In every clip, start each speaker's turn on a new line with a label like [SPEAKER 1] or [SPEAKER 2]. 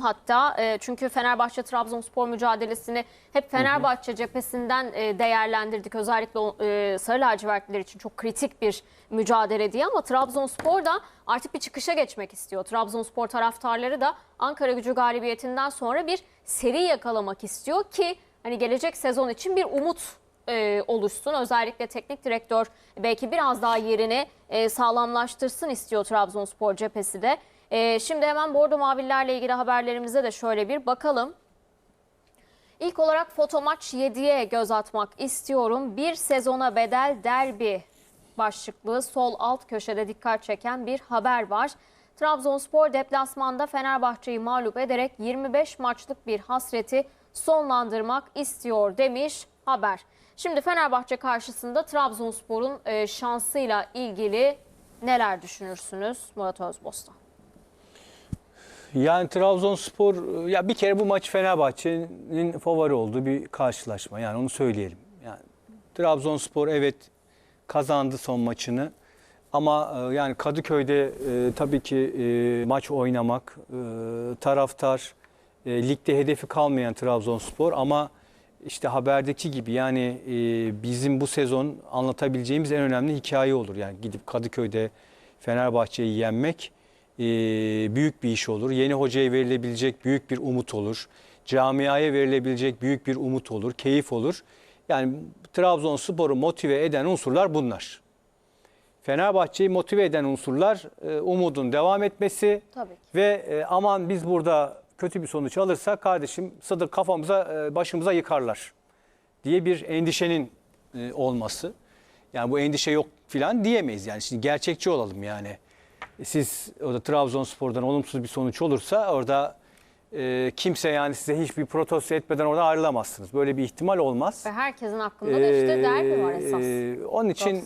[SPEAKER 1] hatta e, çünkü Fenerbahçe Trabzonspor mücadelesini hep Fenerbahçe cephesinden e, değerlendirdik. Özellikle e, Sarı lacivertliler için çok kritik bir mücadele diye ama Trabzonspor da artık bir çıkışa geçmek istiyor. Trabzonspor taraftarları da Ankara Gücü galibiyetinden sonra bir seri yakalamak istiyor ki hani gelecek sezon için bir umut e, oluşsun. Özellikle teknik direktör belki biraz daha yerini e, sağlamlaştırsın istiyor Trabzonspor cephesi de. E, şimdi hemen Bordo Mavililerle ilgili haberlerimize de şöyle bir bakalım. İlk olarak foto maç 7'ye göz atmak istiyorum. Bir sezona bedel derbi başlıklı sol alt köşede dikkat çeken bir haber var. Trabzonspor deplasmanda Fenerbahçe'yi mağlup ederek 25 maçlık bir hasreti sonlandırmak istiyor demiş haber. Şimdi Fenerbahçe karşısında Trabzonspor'un e, şansıyla ilgili neler düşünürsünüz Murat Özbostan?
[SPEAKER 2] Yani Trabzonspor ya bir kere bu maç Fenerbahçe'nin favori olduğu bir karşılaşma. Yani onu söyleyelim. Yani Trabzonspor evet kazandı son maçını. Ama e, yani Kadıköy'de e, tabii ki e, maç oynamak, e, taraftar, e, ligde hedefi kalmayan Trabzonspor ama işte haberdeki gibi yani e, bizim bu sezon anlatabileceğimiz en önemli hikaye olur. Yani gidip Kadıköy'de Fenerbahçe'yi yenmek e, büyük bir iş olur. Yeni hocaya verilebilecek büyük bir umut olur. Camiaya verilebilecek büyük bir umut olur, keyif olur. Yani Trabzonspor'u motive eden unsurlar bunlar. Fenerbahçe'yi motive eden unsurlar e, umudun devam etmesi
[SPEAKER 1] Tabii ki.
[SPEAKER 2] ve e, aman biz burada kötü bir sonuç alırsak kardeşim Sıdır kafamıza e, başımıza yıkarlar diye bir endişenin e, olması. Yani bu endişe yok filan diyemeyiz yani şimdi gerçekçi olalım yani. Siz orada Trabzonspor'dan olumsuz bir sonuç olursa orada e, kimse yani size hiçbir protesto etmeden oradan ayrılamazsınız. Böyle bir ihtimal olmaz.
[SPEAKER 1] Ve herkesin aklında da işte derbi var esas.
[SPEAKER 2] Ee, onun için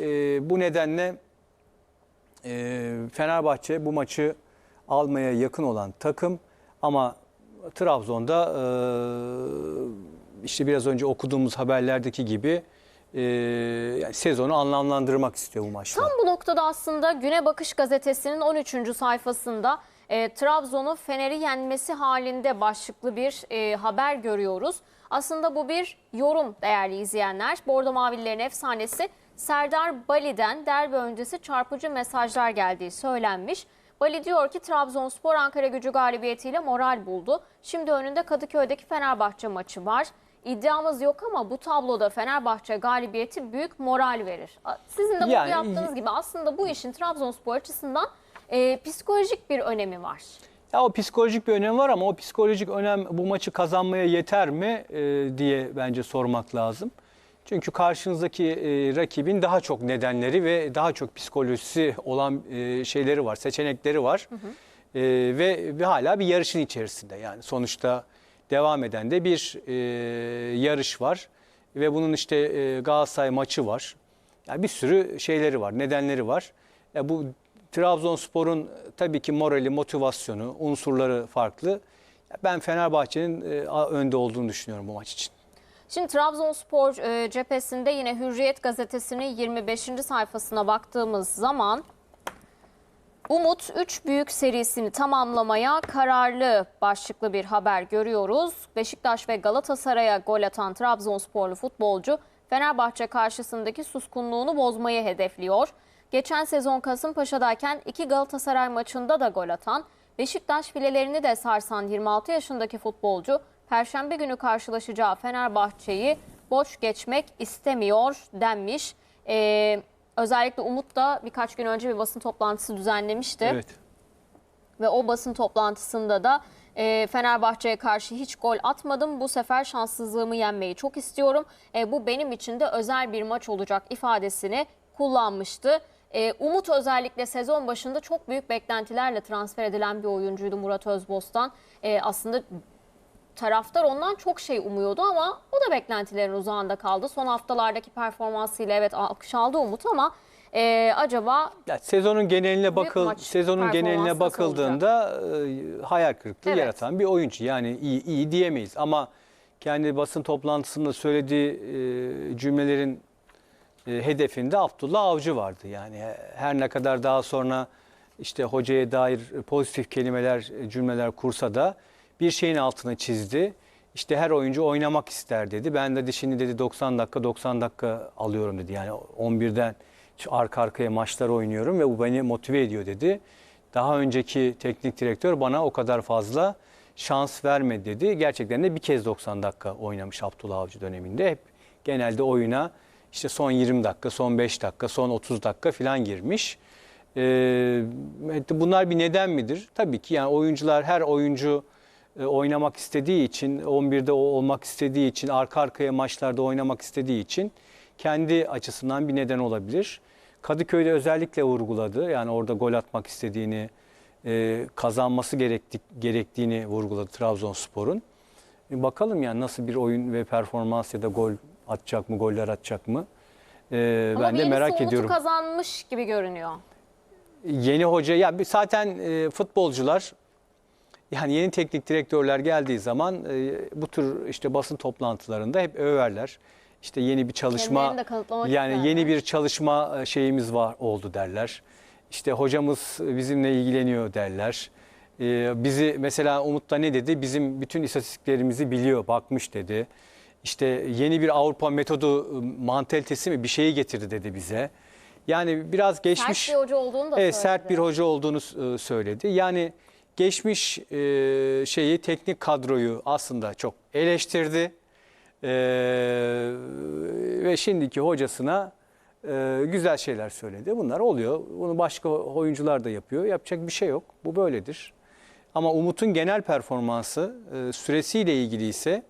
[SPEAKER 2] e, bu nedenle e, Fenerbahçe bu maçı almaya yakın olan takım ama Trabzon'da e, işte biraz önce okuduğumuz haberlerdeki gibi e, sezonu anlamlandırmak istiyor bu maçla.
[SPEAKER 1] Tam bu noktada aslında Güne Bakış gazetesinin 13. sayfasında e, Trabzon'u Fener'i yenmesi halinde başlıklı bir e, haber görüyoruz. Aslında bu bir yorum değerli izleyenler. Bordo Mavililerin efsanesi Serdar Bali'den derbi öncesi çarpıcı mesajlar geldiği söylenmiş. Bali diyor ki Trabzonspor Ankara gücü galibiyetiyle moral buldu. Şimdi önünde Kadıköy'deki Fenerbahçe maçı var. İddiamız yok ama bu tabloda Fenerbahçe galibiyeti büyük moral verir. Sizin de bunu
[SPEAKER 2] Yani-
[SPEAKER 1] yaptığınız gibi aslında bu işin Trabzonspor açısından e, psikolojik bir önemi var.
[SPEAKER 2] Ya o psikolojik bir önem var ama o psikolojik önem bu maçı kazanmaya yeter mi e, diye bence sormak lazım. Çünkü karşınızdaki e, rakibin daha çok nedenleri ve daha çok psikolojisi olan e, şeyleri var, seçenekleri var. E, ve, ve hala bir yarışın içerisinde. Yani sonuçta devam eden de bir e, yarış var. Ve bunun işte e, Galatasaray maçı var. Yani bir sürü şeyleri var, nedenleri var. Ya bu Trabzonspor'un e, tabii ki morali, motivasyonu, unsurları farklı. Ben Fenerbahçe'nin e, önde olduğunu düşünüyorum bu maç için.
[SPEAKER 1] Şimdi Trabzonspor e, cephesinde yine Hürriyet gazetesinin 25. sayfasına baktığımız zaman Umut 3 büyük serisini tamamlamaya kararlı başlıklı bir haber görüyoruz. Beşiktaş ve Galatasaray'a gol atan Trabzonsporlu futbolcu Fenerbahçe karşısındaki suskunluğunu bozmayı hedefliyor. Geçen sezon Kasımpaşa'dayken iki Galatasaray maçında da gol atan, Beşiktaş filelerini de sarsan 26 yaşındaki futbolcu Perşembe günü karşılaşacağı Fenerbahçe'yi boş geçmek istemiyor denmiş. Ee, özellikle Umut da birkaç gün önce bir basın toplantısı düzenlemişti.
[SPEAKER 2] Evet.
[SPEAKER 1] Ve o basın toplantısında da e, Fenerbahçe'ye karşı hiç gol atmadım. Bu sefer şanssızlığımı yenmeyi çok istiyorum. E, bu benim için de özel bir maç olacak ifadesini kullanmıştı. E, Umut özellikle sezon başında çok büyük beklentilerle transfer edilen bir oyuncuydu Murat Özbostan. E, aslında taraftar ondan çok şey umuyordu ama o da beklentilerin uzağında kaldı. Son haftalardaki performansıyla evet alkış aldı Umut ama e, acaba
[SPEAKER 2] Ya sezonun geneline bakıl sezonun geneline bakıldığında e, hayal kırıklığı
[SPEAKER 1] Evet.
[SPEAKER 2] yaratan bir oyuncu. Yani iyi iyi diyemeyiz ama kendi basın toplantısında söylediği e, cümlelerin e, hedefinde Abdullah Avcı vardı. Yani her ne kadar daha sonra işte hocaya dair pozitif kelimeler, cümleler kursa da bir şeyin altını çizdi. İşte her oyuncu oynamak ister dedi. Ben dedi şimdi dedi 90 dakika 90 dakika alıyorum dedi. Yani 11'den şu arka arkaya maçlar oynuyorum ve bu beni motive ediyor dedi. Daha önceki teknik direktör bana o kadar fazla şans vermedi dedi. Gerçekten de bir kez 90 dakika oynamış Abdullah Avcı döneminde. Hep genelde oyuna işte son 20 dakika, son 5 dakika, son 30 dakika falan girmiş. Ee, bunlar bir neden midir? Tabii ki yani oyuncular her oyuncu oynamak istediği için, 11'de o- olmak istediği için, arka arkaya maçlarda oynamak istediği için kendi açısından bir neden olabilir. Kadıköy'de özellikle vurguladı. Yani orada gol atmak istediğini, e, kazanması gerektiğini vurguladı Trabzonspor'un. Bir bakalım yani nasıl bir oyun ve performans ya da gol atacak mı, goller atacak mı? Ee,
[SPEAKER 1] Ama
[SPEAKER 2] ben de merak ediyorum.
[SPEAKER 1] kazanmış gibi görünüyor.
[SPEAKER 2] Yeni hoca ya zaten e, futbolcular yani yeni teknik direktörler geldiği zaman e, bu tür işte basın toplantılarında hep överler. İşte yeni bir çalışma
[SPEAKER 1] Kendilerini de kanıtlamak
[SPEAKER 2] yani
[SPEAKER 1] isterler.
[SPEAKER 2] yeni bir çalışma e, şeyimiz var oldu derler. İşte hocamız bizimle ilgileniyor derler. E, bizi mesela Umut da ne dedi? Bizim bütün istatistiklerimizi biliyor, bakmış dedi. İşte yeni bir Avrupa metodu e, mantalitesi mi bir şeyi getirdi dedi bize. Yani biraz geçmiş
[SPEAKER 1] Sert bir hoca olduğunu da
[SPEAKER 2] Evet,
[SPEAKER 1] söyledi.
[SPEAKER 2] sert bir hoca olduğunu e, söyledi. Yani geçmiş e, şeyi teknik kadroyu aslında çok eleştirdi. E, ve şimdiki hocasına e, güzel şeyler söyledi. Bunlar oluyor. Bunu başka oyuncular da yapıyor. Yapacak bir şey yok. Bu böyledir. Ama Umut'un genel performansı e, süresiyle ilgili ise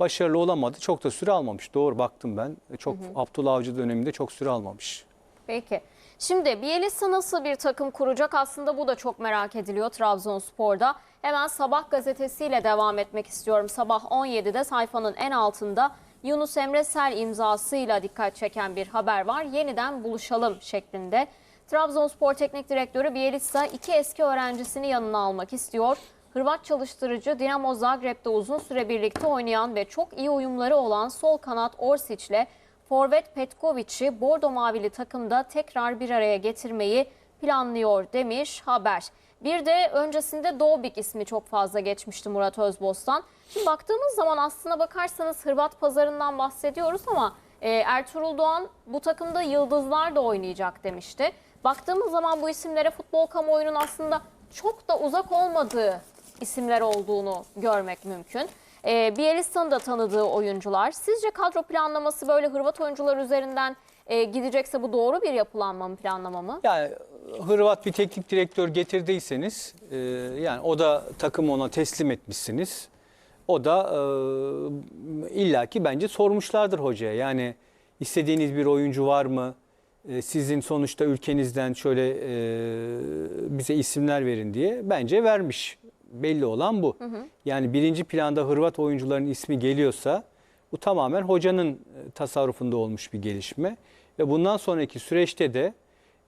[SPEAKER 2] başarılı olamadı. Çok da süre almamış. Doğru baktım ben. Çok Abdullah Avcı döneminde çok süre almamış.
[SPEAKER 1] Peki. Şimdi Bielitsa nasıl bir takım kuracak? Aslında bu da çok merak ediliyor Trabzonspor'da. Hemen Sabah gazetesiyle devam etmek istiyorum. Sabah 17'de sayfanın en altında Yunus Emre Sel imzasıyla dikkat çeken bir haber var. Yeniden buluşalım şeklinde. Trabzonspor Teknik Direktörü Bielitsa iki eski öğrencisini yanına almak istiyor. Hırvat çalıştırıcı Dinamo Zagreb'de uzun süre birlikte oynayan ve çok iyi uyumları olan sol kanat Orsic'le Forvet Petkovic'i Bordo Mavili takımda tekrar bir araya getirmeyi planlıyor demiş haber. Bir de öncesinde Dobik ismi çok fazla geçmişti Murat Özbostan. Şimdi baktığımız zaman aslına bakarsanız Hırvat pazarından bahsediyoruz ama e, Ertuğrul Doğan bu takımda yıldızlar da oynayacak demişti. Baktığımız zaman bu isimlere futbol kamuoyunun aslında çok da uzak olmadığı isimler olduğunu görmek mümkün. E, Bielitsa'nın da tanıdığı oyuncular. Sizce kadro planlaması böyle Hırvat oyuncular üzerinden e, gidecekse bu doğru bir yapılanma mı planlama mı?
[SPEAKER 2] Yani Hırvat bir teknik direktör getirdiyseniz e, yani o da takımı ona teslim etmişsiniz. O da e, illaki bence sormuşlardır hocaya. Yani istediğiniz bir oyuncu var mı? E, sizin sonuçta ülkenizden şöyle e, bize isimler verin diye bence vermiş. Belli olan bu. Yani birinci planda Hırvat oyuncuların ismi geliyorsa bu tamamen hocanın e, tasarrufunda olmuş bir gelişme. Ve bundan sonraki süreçte de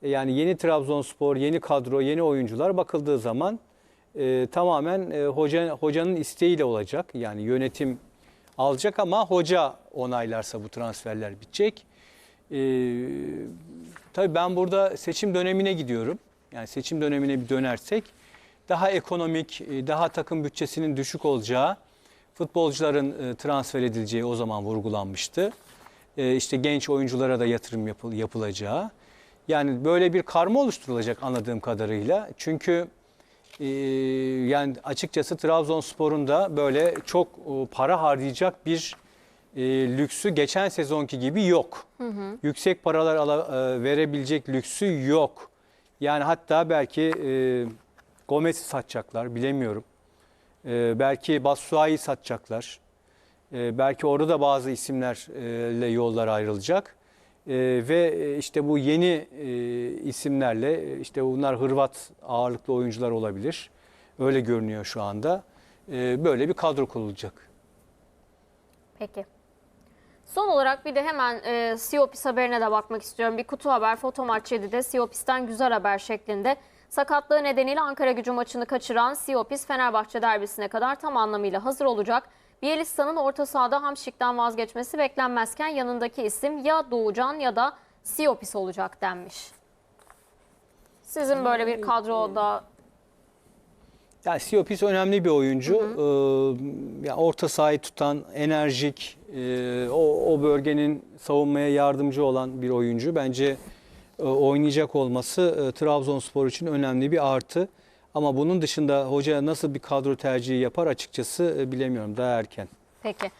[SPEAKER 2] e, yani yeni Trabzonspor, yeni kadro, yeni oyuncular bakıldığı zaman e, tamamen e, hoca hocanın isteğiyle olacak. Yani yönetim alacak ama hoca onaylarsa bu transferler bitecek. E, tabii ben burada seçim dönemine gidiyorum. Yani seçim dönemine bir dönersek daha ekonomik, e, daha takım bütçesinin düşük olacağı, futbolcuların e, transfer edileceği o zaman vurgulanmıştı. E, işte genç oyunculara da yatırım yapıl- yapılacağı. Yani böyle bir karma oluşturulacak anladığım kadarıyla. Çünkü yani açıkçası Trabzonspor'un da böyle çok para harcayacak bir e, lüksü geçen sezonki gibi yok. Yüksek paralar ala- e, verebilecek lüksü yok. Yani hatta belki e, Gomez'i satacaklar bilemiyorum. E, belki Basuay'ı satacaklar. E, belki orada da bazı isimlerle yollar ayrılacak. E, ve işte bu yeni e, isimlerle e, işte bunlar Hırvat ağırlıklı oyuncular olabilir. Öyle görünüyor şu anda. E, böyle bir kadro kurulacak.
[SPEAKER 1] Peki. Son olarak bir de hemen e, Siopis haberine de bakmak istiyorum. Bir kutu haber Fotomaç 7'de Siopis'ten güzel haber şeklinde. Sakatlığı nedeniyle Ankara gücü maçını kaçıran Siopis Fenerbahçe derbisine kadar tam anlamıyla hazır olacak. Bielitsa'nın orta sahada Hamşik'ten vazgeçmesi beklenmezken yanındaki isim ya Doğucan ya da Siopis olacak denmiş. Sizin böyle bir kadroda
[SPEAKER 2] Yani Siopis önemli bir oyuncu. Ee, yani orta sahayı tutan, enerjik, e, o, o bölgenin savunmaya yardımcı olan bir oyuncu. Bence oynayacak olması e, Trabzonspor için önemli bir artı. Ama bunun dışında hoca nasıl bir kadro tercihi yapar açıkçası e, bilemiyorum daha erken.
[SPEAKER 1] peki.